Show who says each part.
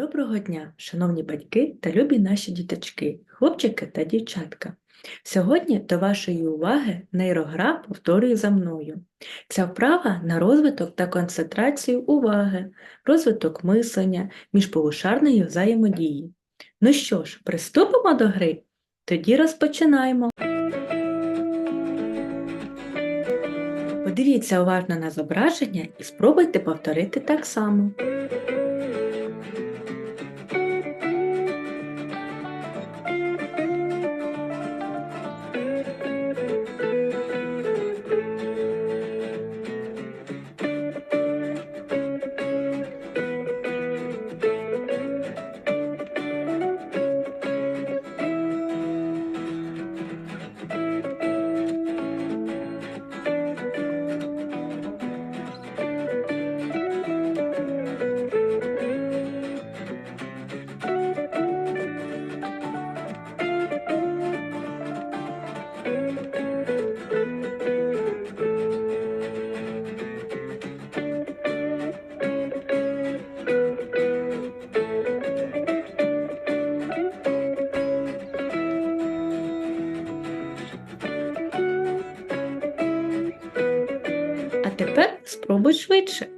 Speaker 1: Доброго дня, шановні батьки та любі наші діточки, хлопчики та дівчатка. Сьогодні до вашої уваги нейрогра повторюй за мною. Ця вправа на розвиток та концентрацію уваги, розвиток мислення, міжполушарної взаємодії. Ну що ж, приступимо до гри? Тоді розпочинаємо. Подивіться уважно на зображення і спробуйте повторити так само. Тепер спробуй швидше.